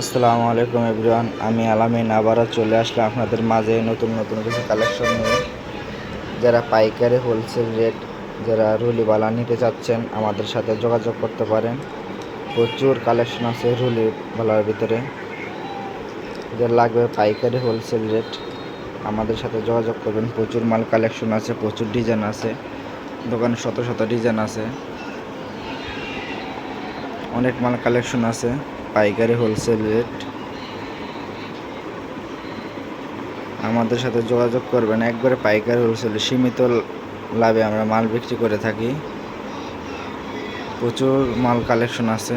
আসসালামু আলাইকুম এভরিওয়ান, আমি আলামিন, আবারও চলে আসলাম আপনাদের মাঝে নতুন নতুন কিছু কালেকশন নিয়ে। যারা পাইকারি হোলসেল রেট যারা রুলি বালা নিতে চাচ্ছেন, আমাদের সাথে যোগাযোগ করতে পারেন। প্রচুর কালেকশন আছে রুলি বালার ভিতরে। যার লাগবে পাইকারি হোলসেল রেট আমাদের সাথে যোগাযোগ করবেন। প্রচুর মাল কালেকশন আছে, প্রচুর ডিজাইন আছে, দোকানে শত শত ডিজাইন আছে। অনেক মাল কালেকশন আছে। পাইকারি হোলসেল রেট আমাদের সাথে যোগাযোগ করবেন, একবারে পাইকারি হোলসেল সীমিত লাভে আমরা মাল বিক্রি করে থাকি। প্রচুর মাল কালেকশন আছে।